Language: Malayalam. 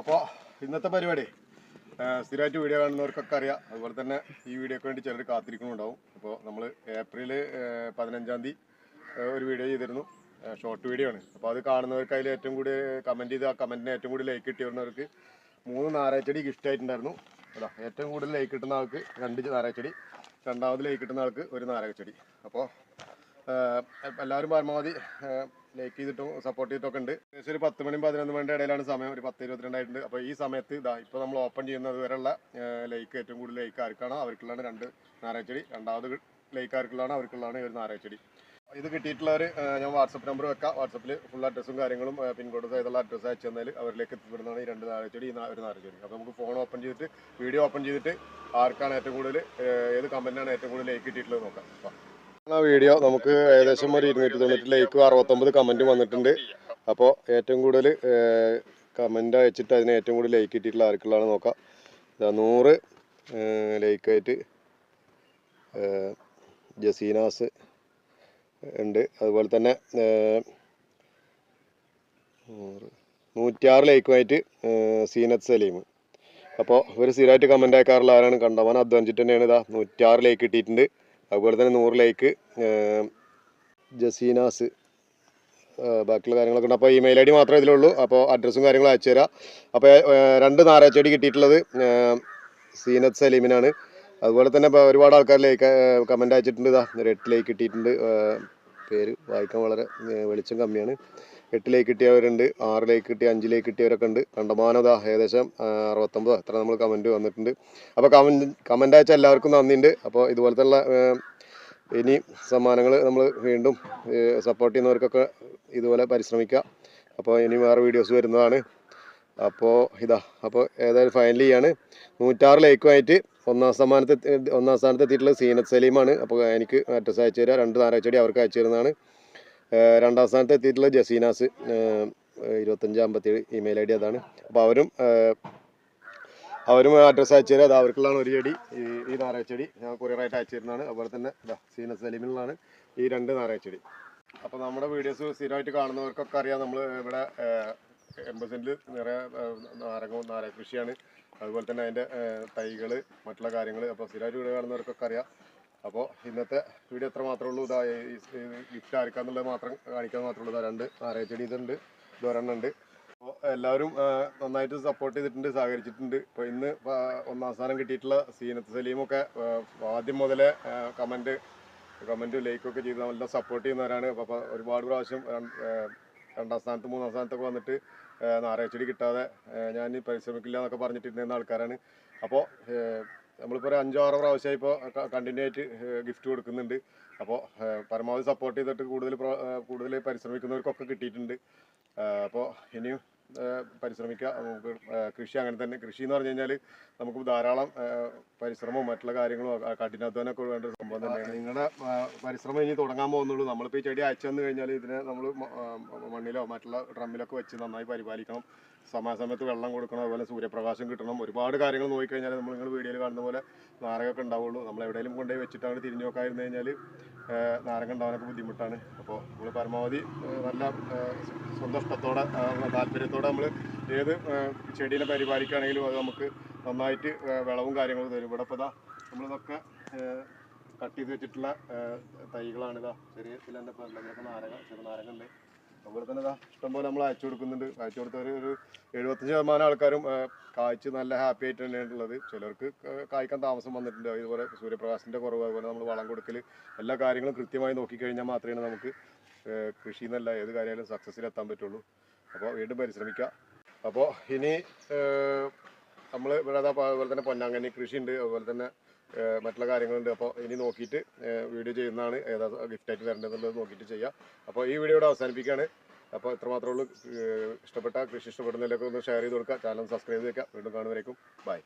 അപ്പോൾ ഇന്നത്തെ പരിപാടി സ്ഥിരമായിട്ട് വീഡിയോ കാണുന്നവർക്കൊക്കെ അറിയാം. അതുപോലെ തന്നെ ഈ വീഡിയോക്ക് വേണ്ടി ചിലർ കാത്തിരിക്കുന്നുണ്ടാവും അപ്പോൾ നമ്മൾ ഏപ്രിൽ പതിനഞ്ചാം തീയതി ഒരു വീഡിയോ ചെയ്തിരുന്നു. ഷോർട്ട് വീഡിയോ ആണ്. അപ്പോൾ അത് കാണുന്നവർക്ക് അതിൽ ഏറ്റവും കൂടി കമന്റ് ചെയ്ത് ആ കമന്റിന് ഏറ്റവും കൂടുതൽ ലൈക്ക് കിട്ടിയവർക്ക് മൂന്ന് നാരായച്ചെടി ഗിഫ്റ്റ് ആയിട്ടുണ്ടായിരുന്നു. അതാ ഏറ്റവും കൂടുതൽ ലൈക്ക് കിട്ടുന്ന ആൾക്ക് രണ്ട് നാരായച്ചെടി രണ്ടാമത് ലൈക്ക് കിട്ടുന്ന ആൾക്ക് ഒരു നാരകച്ചെടി. അപ്പോൾ എല്ലാവരും പരമാവധി ലൈക്ക് ചെയ്തിട്ടും സപ്പോർട്ട് ചെയ്തിട്ടൊക്കെ ഉണ്ട്. ഏകദേശം ഒരു പത്ത് മണി പതിനൊന്ന് മണിയുടെ ഇടയിലാണ് സമയം. ഒരു പത്ത് ഇരുപത്തിരണ്ടായിട്ടുണ്ട്. അപ്പോൾ ഈ സമയത്ത് ഇതാ ഇപ്പോൾ നമ്മൾ ഓപ്പൺ ചെയ്യുന്നത് വരെയുള്ള ലൈക്ക് ഏറ്റവും കൂടുതൽ ലൈക്ക് ആർക്കാണോ അവർക്കുള്ളതാണ് രണ്ട് നാരായച്ചെടി രണ്ടാമത് ലൈക്ക് ആർക്കുള്ളതാണ് അവർക്കുള്ളതാണ് ഒരു നാരായച്ചെടി ഇത് കിട്ടിയിട്ടുള്ളവർ ഞാൻ വാട്സപ്പ് നമ്പർ വെക്കാം. വാട്സപ്പിൽ ഫുൾ അഡ്രസ്സും കാര്യങ്ങളും പിൻകോഡ് സൈതുള്ള അഡ്രസ്സ് അയച്ചു തന്നാൽ അവരിലേക്ക് എത്തിപ്പെടുന്നതാണ് ഈ രണ്ട് നാരച്ചെടി ഒരു നാരച്ചെടി അപ്പോൾ നമുക്ക് ഫോൺ ഓപ്പൺ ചെയ്തിട്ട് വീഡിയോ ഓപ്പൺ ചെയ്തിട്ട് ആർക്കാണ് ഏറ്റവും കൂടുതൽ ഏത് കമന്റാണ് ഏറ്റവും കൂടുതൽ ലൈക്ക് കിട്ടിയിട്ടുള്ളത് നോക്കാം. ആ വീഡിയോ നമുക്ക് ഏകദേശം ഒരു ഇരുന്നൂറ്റി തൊണ്ണൂറ്റി ലൈക്കും അറുപത്തൊമ്പത് കമന്റും വന്നിട്ടുണ്ട്. അപ്പോൾ ഏറ്റവും കൂടുതൽ കമന്റ് അയച്ചിട്ട് അതിന് ഏറ്റവും കൂടുതൽ ലൈക്ക് കിട്ടിയിട്ടുള്ള ആർക്കുള്ളതാണ് നോക്കാം. ഇതാ നൂറ് ലൈക്കായിട്ട് ജസീനാസ് ഉണ്ട്. അതുപോലെ തന്നെ നൂറ്റിയാറ് ലൈക്കുമായിട്ട് സീനത്ത് സലീം. അപ്പോൾ ഇവർ സ്ഥിരമായിട്ട് കമന്റ് അയക്കാറുള്ള ആരാണ് കണ്ടവൻ? അധ്വാനിച്ചിട്ട് തന്നെയാണ് ഇതാ നൂറ്റിയാറ് ലൈക്ക് കിട്ടിയിട്ടുണ്ട്. അതുപോലെ തന്നെ നൂറ് ലൈക്ക് ജസീനാസ് ബാക്കിയുള്ള കാര്യങ്ങളൊക്കെ ഉണ്ട്. അപ്പോൾ ഇമെയിൽ ഐ ഡി മാത്രമേ ഇതിലുള്ളൂ. അപ്പോൾ അഡ്രസ്സും കാര്യങ്ങളും അയച്ചു തരാം. അപ്പോൾ രണ്ട് നാരാച്ചെടി കിട്ടിയിട്ടുള്ളത് സീനത്ത് സലീമിനാണ്. അതുപോലെ തന്നെ ഒരുപാട് ആൾക്കാർ ലൈക്ക് കമന്റ് അയച്ചിട്ടുണ്ട്. ഇതാ റെഡിലേക്ക് ലൈക്ക് കിട്ടിയിട്ടുണ്ട്. പേര് വായിക്കാൻ വളരെ വെളിച്ചം കമ്മിയാണ്. എട്ട് ലൈക്ക് കിട്ടിയവരുണ്ട് ആറിലേക്ക് ലൈക്ക് കിട്ടിയ അഞ്ചിലേക്ക് കിട്ടിയവരൊക്കെ ഉണ്ട്. കണ്ടമാനം ഇതാ ഏകദേശം അറുപത്തൊമ്പത് എത്ര നമ്മൾ കമന്റ് വന്നിട്ടുണ്ട്. അപ്പോൾ കമന്റ് കമന്റ് അയച്ച എല്ലാവർക്കും നന്ദിയുണ്ട്. അപ്പോൾ ഇതുപോലത്തെ ഉള്ള ഇനി സമ്മാനങ്ങൾ നമ്മൾ വീണ്ടും സപ്പോർട്ട് ചെയ്യുന്നവർക്കൊക്കെ ഇതുപോലെ പരിശ്രമിക്കുക അപ്പോൾ ഇനി വേറെ വീഡിയോസ് വരുന്നതാണ്. അപ്പോൾ ഇതാ അപ്പോൾ ഏതായാലും ഫൈനലി ആണ് നൂറ്റാറ് ലൈക്കുമായിട്ട് ഒന്നാം സ്ഥാനത്ത് ഒന്നാം സ്ഥാനത്ത് എത്തിയിട്ടുള്ളത് സീനത്ത് സലീമാണ്. അപ്പോൾ എനിക്ക് അഡ്രസ്സ് അയച്ചു തരാം. രണ്ട് നാരാഴ്ച അവർക്ക് അയച്ചു തരുന്നതാണ്. രണ്ടാം സ്ഥാനത്ത് എത്തിയിട്ടുള്ളത് ജസീനാസ്. ഇരുപത്തഞ്ച് അമ്പത്തിയേഴ് ഇമെയിൽ ഐ ഡി അതാണ്. അപ്പോൾ അവരും അവരും അഡ്രസ്സ് അയച്ചു തരാം. അത് അവർക്കുള്ളതാണ് ഒരു ചെടി. ഈ ഈ നാരകച്ചെടി ഞാൻ കൊറിയറായിട്ട് അയച്ചു തരുന്നതാണ്. അതുപോലെ തന്നെ ഇതാ സീനസ് സലീമിനുള്ളതാണ് ഈ രണ്ട് നാരകച്ചെടി അപ്പോൾ നമ്മുടെ വീഡിയോസ് സ്ഥിരമായിട്ട് കാണുന്നവർക്കൊക്കെ അറിയാം. നമ്മൾ ഇവിടെ എൺപത് നിറയെ നാരങ്ങ നാരക കൃഷിയാണ്. അതുപോലെ തന്നെ അതിന്റെ തൈകൾ മറ്റുള്ള കാര്യങ്ങൾ അപ്പോൾ സ്ഥിരമായിട്ട് വീട് കാണുന്നവർക്കൊക്കെ അറിയാം. അപ്പോൾ ഇന്നത്തെ വീഡിയോ എത്ര മാത്രമേ ഉള്ളൂ? ഇതാ ഗിഫ്റ്റ് ആർക്കാന്നുള്ളത് മാത്രം കാണിക്കാൻ മാത്രമേ ഉള്ളൂ. രണ്ട് നാരകച്ചെടി ഇതുണ്ട് ഇതൊരെണ്ണുണ്ട്. അപ്പോൾ എല്ലാവരും നന്നായിട്ട് സപ്പോർട്ട് ചെയ്തിട്ടുണ്ട് സഹകരിച്ചിട്ടുണ്ട്. ഇപ്പോൾ ഇന്ന് ഒന്നാം സ്ഥാനം കിട്ടിയിട്ടുള്ള സീനത്ത് സലീമൊക്കെ ആദ്യം മുതലേ കമന്റ് കമന്റും ലൈക്കൊക്കെ ചെയ്ത് നല്ല സപ്പോർട്ട് ചെയ്യുന്നവരാണ്. അപ്പോൾ ഒരുപാട് പ്രാവശ്യം രണ്ടാം സ്ഥാനത്ത് മൂന്നാം സ്ഥാനത്തൊക്കെ വന്നിട്ട് നാരായച്ചെടി കിട്ടാതെ ഞാൻ പരിശ്രമിക്കില്ല എന്നൊക്കെ പറഞ്ഞിട്ടിരുന്ന ആൾക്കാരാണ്. അപ്പോൾ നമ്മളിപ്പോൾ ഒരു അഞ്ചോ ആറോ പ്രാവശ്യമായി ഇപ്പോൾ കണ്ടിന്യൂ ആയിട്ട് ഗിഫ്റ്റ് കൊടുക്കുന്നുണ്ട്. അപ്പോൾ പരമാവധി സപ്പോർട്ട് ചെയ്തിട്ട് കൂടുതൽ കൂടുതൽ പരിശ്രമിക്കുന്നവർക്കൊക്കെ കിട്ടിയിട്ടുണ്ട്. അപ്പോൾ ഇനിയും പരിശ്രമിക്കാം പരിശ്രമിക്കുക നമുക്ക് കൃഷി അങ്ങനെ തന്നെ. കൃഷി എന്ന് പറഞ്ഞു കഴിഞ്ഞാൽ നമുക്ക് ധാരാളം പരിശ്രമവും മറ്റുള്ള കാര്യങ്ങളും കഠിനാധ്വാനമൊക്കെ വേണ്ട ഒരു സംഭവം തന്നെയാണ്. നിങ്ങളുടെ പരിശ്രമം ഇനി തുടങ്ങാൻ പോകുന്നുള്ളൂ. നമ്മളിപ്പോൾ ഈ ചെടി അയച്ചു തന്നു കഴിഞ്ഞാൽ ഇതിനെ നമ്മൾ മണ്ണിലോ മറ്റുള്ള ഡ്രമ്മിലൊക്കെ വെച്ച് നന്നായി പരിപാലിക്കണം. സമയസമയത്ത് വെള്ളം കൊടുക്കണം അതുപോലെ സൂര്യപ്രകാശം കിട്ടണം. ഒരുപാട് കാര്യങ്ങൾ നോക്കിക്കഴിഞ്ഞാൽ നമ്മൾ നിങ്ങൾ വീഡിയോയിൽ കാണുന്ന പോലെ നാരകമൊക്കെ ഉണ്ടാവുള്ളൂ. നമ്മൾ എവിടെയെങ്കിലും കൊണ്ടുപോയി വെച്ചിട്ടാണ് തിരിഞ്ഞു നോക്കാതിരുന്നു കഴിഞ്ഞാൽ നാരകം ഉണ്ടാവാനൊക്കെ ബുദ്ധിമുട്ടാണ്. അപ്പോൾ നമ്മൾ പരമാവധി നല്ല സ്വന്തം ഇഷ്ടത്തോടെ താല്പര്യത്തോടെ നമ്മൾ ഏത് ചെടീനെ പരിപാലിക്കുകയാണെങ്കിലും അത് നമുക്ക് നന്നായിട്ട് വിളവും കാര്യങ്ങളും തരും. ഇവിടെ ഇപ്പോൾ ഇതാ നമ്മളിതൊക്കെ കട്ട് ചെയ്ത് വെച്ചിട്ടുള്ള തൈകളാണിതാ ചെറിയ ഇപ്പോൾ ഇതിലൊക്കെ നാരകം ഉണ്ട്. അതുപോലെ തന്നെ ഇഷ്ടംപോലെ നമ്മൾ അയച്ചു കൊടുക്കുന്നുണ്ട്. അയച്ചു കൊടുത്തവർ ഒരു എഴുപത്തഞ്ച് ശതമാനം ആൾക്കാരും കായ്ച്ച് നല്ല ഹാപ്പി ആയിട്ട് തന്നെയാണ് ഉള്ളത്. ചിലർക്ക് കായ്ക്കാൻ താമസം വന്നിട്ടുണ്ട്. ഇതുപോലെ സൂര്യപ്രകാശത്തിന്റെ കുറവ് അതുപോലെ നമ്മൾ വളം കൊടുക്കൽ എല്ലാ കാര്യങ്ങളും കൃത്യമായി നോക്കിക്കഴിഞ്ഞാൽ മാത്രമേ നമുക്ക് കൃഷി എന്നല്ല ഏത് കാര്യമായാലും സക്സസ്സിൽ എത്താൻ പറ്റുള്ളൂ. അപ്പോൾ വീണ്ടും പരിശ്രമിക്കുക അപ്പോൾ ഇനി നമ്മൾ ഇവിടെ അതാ അതുപോലെ തന്നെ പൊന്നാങ്കണ്ണി കൃഷി ഉണ്ട് അതുപോലെ തന്നെ മറ്റുള്ള കാര്യങ്ങളുണ്ട്. അപ്പോൾ ഇനി നോക്കിയിട്ട് വീഡിയോ ചെയ്യുന്നതാണ് ഏതാ ഗിഫ്റ്റായിട്ട് വരേണ്ടതെന്നുള്ളത് നോക്കിയിട്ട് ചെയ്യുക അപ്പോൾ ഈ വീഡിയോ ഇവിടെ അവസാനിപ്പിക്കുകയാണ്. അപ്പോൾ ഇത്ര മാത്രമേ ഉള്ളൂ ഇഷ്ടപ്പെട്ട കൃഷി ഇഷ്ടപ്പെടുന്നതിലൊക്കെ ഒന്ന് ഷെയർ ചെയ്ത് കൊടുക്കുക. ചാനൽ സബ്സ്ക്രൈബ് ചെയ്ത് വീണ്ടും കാണുന്നവരേക്കും. ബൈ